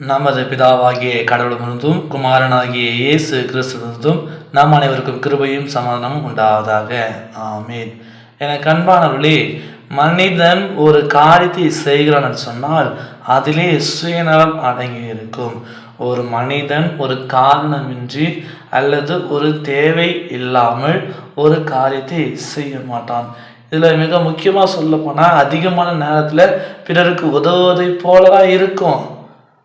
நமது பிதாவாகிய கடவுளிலிருந்தும் குமாரனாகிய இயேசு கிறிஸ்துவிலிருந்தும் நம் அனைவருக்கும் கிருபையும் சமாதானமும் உண்டாவதாக. ஆமீன். என கண்பானவர்களே மனிதன் ஒரு காரியத்தை செய்கிறான் என்று சொன்னால் அதிலே சுயநலம் அடங்கி இருக்கும் ஒரு மனிதன் ஒரு காரணமின்றி அல்லது ஒரு தேவை இல்லாமல் ஒரு காரியத்தை செய்ய மாட்டான். இதில் மிக முக்கியமாக சொல்ல போனால் அதிகமான நேரத்தில் பிறருக்கு உதவுவதை போல தான் இருக்கும்.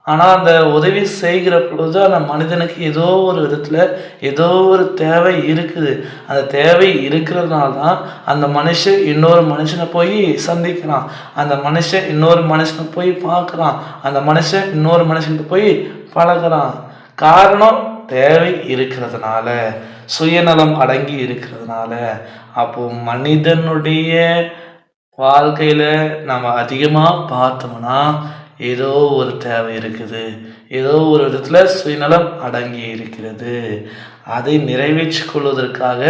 ஆனால் அந்த உதவி செய்கிற பொழுது அந்த மனிதனுக்கு ஏதோ ஒரு விதத்தில் ஏதோ ஒரு தேவை இருக்குது. அந்த தேவை இருக்கிறதுனால தான் அந்த மனுஷன் இன்னொரு மனுஷனை போய் சந்திக்கிறான். அந்த மனுஷன் இன்னொரு மனுஷனை போய் பார்க்குறான். அந்த மனுஷன் இன்னொரு மனுஷன்கிட்ட போய் பழகுறான். காரணம் தேவை இருக்கிறதுனால சுயநலம் அடங்கி இருக்கிறதுனால. அப்போ மனிதனுடைய வாழ்க்கையில் நம்ம அதிகமாக பார்த்தோம்னா ஏதோ ஒரு தேவை இருக்குது. ஏதோ ஒரு விதத்தில் சுயநலம் அடங்கி இருக்கிறது. அதை நிறைவேற்றி கொள்வதற்காக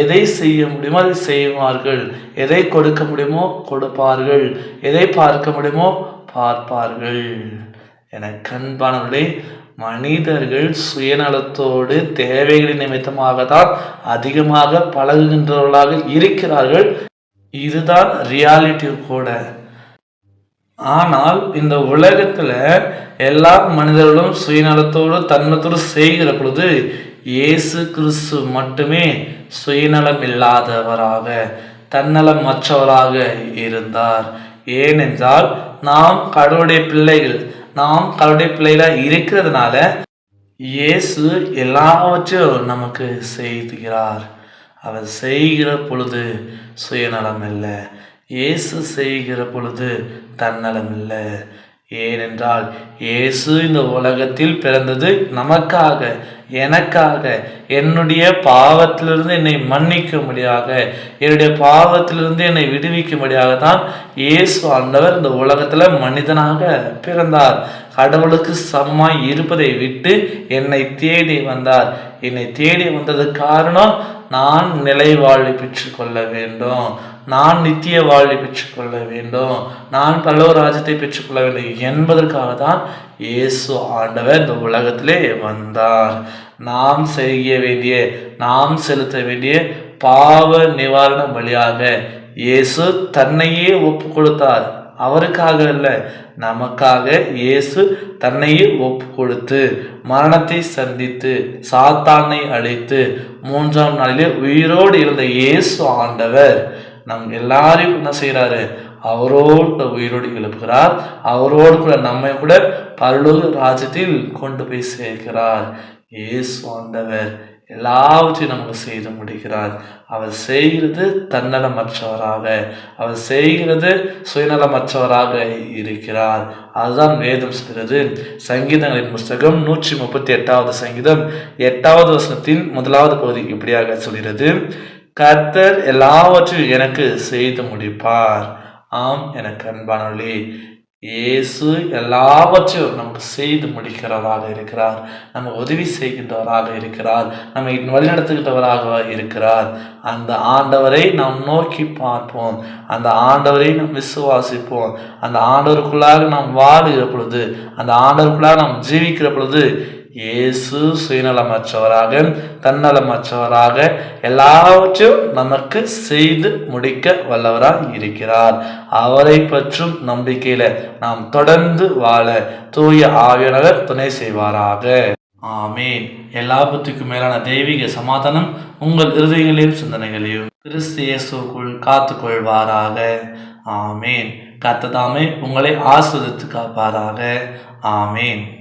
எதை செய்ய முடியுமோ அதை செய்வார்கள். எதை கொடுக்க முடியுமோ கொடுப்பார்கள். எதை பார்க்க முடியுமோ பார்ப்பார்கள். என கண்பானவர்களே மனிதர்கள் சுயநலத்தோடு தேவைகளின் நிமித்தமாக தான் அதிகமாக பழகுகின்றவர்களாக இருக்கிறார்கள். இதுதான் ரியாலிட்டி கூட. ஆனால் இந்த உலகத்தில் எல்லா மனிதர்களும் சுயநலத்தோடு தன்மத்தோடு செய்கிற பொழுது இயேசு கிறிஸ்து மட்டுமே சுயநலம் இல்லாதவராக தன்னலம் மற்றவராக இருந்தார். ஏனென்றால் நாம் கடவுளுடைய பிள்ளைகள் நாம் கடவுளுடைய பிள்ளைகளாக இருக்கிறதுனால இயேசு எல்லாவற்றையும் நமக்கு செய்துகிறார். அவர் செய்கிற பொழுது சுயநலம் இல்லை இயேசு செய்கிற பொழுது தன்னலம் இல்லை ஏனென்றால் இயேசு இந்த உலகத்தில் பிறந்தது நமக்காக எனக்காக என்னுடைய பாவத்திலிருந்து என்னை மன்னிக்க முடியாக என்னுடைய பாவத்திலிருந்து என்னை விடுவிக்கும்படியாக தான் இயேசு ஆண்டவர் இந்த உலகத்தில் மனிதனாக பிறந்தார். கடவுளுக்கு சமமாய் இருப்பதை விட்டு என்னை தேடி வந்தார். என்னை தேடி வந்தது காரணம் நான் நிலைவாழ்வு பெற்றுக்கொள்ள வேண்டும். நான் நித்திய வாழ்வை பெற்றுக்கொள்ள வேண்டும். நான் பல்லவ ராஜ்யத்தை பெற்றுக்கொள்ள வேண்டும் என்பதற்காக தான் இயேசு ஆண்டவர் இந்த உலகத்திலே வந்தார். நாம் செய்ய வேண்டிய நாம் செலுத்த வேண்டிய பாவ நிவாரண பலியாக இயேசு தன்னையே ஒப்பு கொடுத்தார் அவருக்காக அல்ல நமக்காக இயேசு தன்னையே ஒப்பு கொடுத்து மரணத்தை சந்தித்து சாத்தானை அழைத்து மூன்றாம் நாளிலே உயிரோடு இருந்த இயேசு ஆண்டவர் நம் எல்லாரையும் என்ன செய்கிறாரு அவரோடு உயிரோடு எழுப்புகிறார். அவரோடு கூட நம்மை கூட பல்லூர் ராஜ்யத்தில் கொண்டு போய் சேர்க்கிறார். இயேசு ஆண்டவர் எல்லாவற்றையும் நமக்கு செய்து முடிக்கிறார். அவர் செய்கிறது தன்னலமற்றவராக அவர் செய்கிறது சுயநலமற்றவராக இருக்கிறார். அதுதான் வேதம் சொல்கிறது. சங்கீதங்களின் புஸ்தகம் நூற்றி முப்பத்தி எட்டாவது சங்கீதம் எட்டாவது வசனத்தின் முதலாவது பகுதி இப்படியாக சொல்கிறது. கர்த்தர் எல்லாவற்றையும் எனக்கு செய்து முடிப்பார். ஆம் எனக்கு அன்பானொழி இயேசு எல்லாவற்றையும் நமக்கு செய்து முடிக்கிறவராக இருக்கிறார். நம்ம உதவி செய்கின்றவராக இருக்கிறார். நம்மை வழிநடத்துகின்றவராக இருக்கிறார். அந்த ஆண்டவரை நாம் நோக்கி பார்ப்போம். அந்த ஆண்டவரை நாம் விசுவாசிப்போம். அந்த ஆண்டவருக்குள்ளாக நாம் வாழுகிற பொழுது அந்த ஆண்டவருக்குள்ளாக நாம் ஜீவிக்கிற பொழுது இயேசு சுயநலமற்றவராக தன்னலமற்றவராக எல்லாவற்றையும் நமக்கு செய்து முடிக்க வல்லவராக இருக்கிறார். அவரை பற்றும் நம்பிக்கையில நாம் தொடர்ந்து வாழ தூய ஆவியானவர் துணை செய்வாராக. ஆமீன். எல்லாபத்துக்கும் மேலான தெய்வீக சமாதானம் உங்கள் இருதயங்களையும் சிந்தனைகளையும் கிறிஸ்து இயேசுக்குள் காத்து கொள்வாராக ஆமீன் கத்ததாமே உங்களை ஆஸ்வதித்து காப்பாராக. ஆமீன்.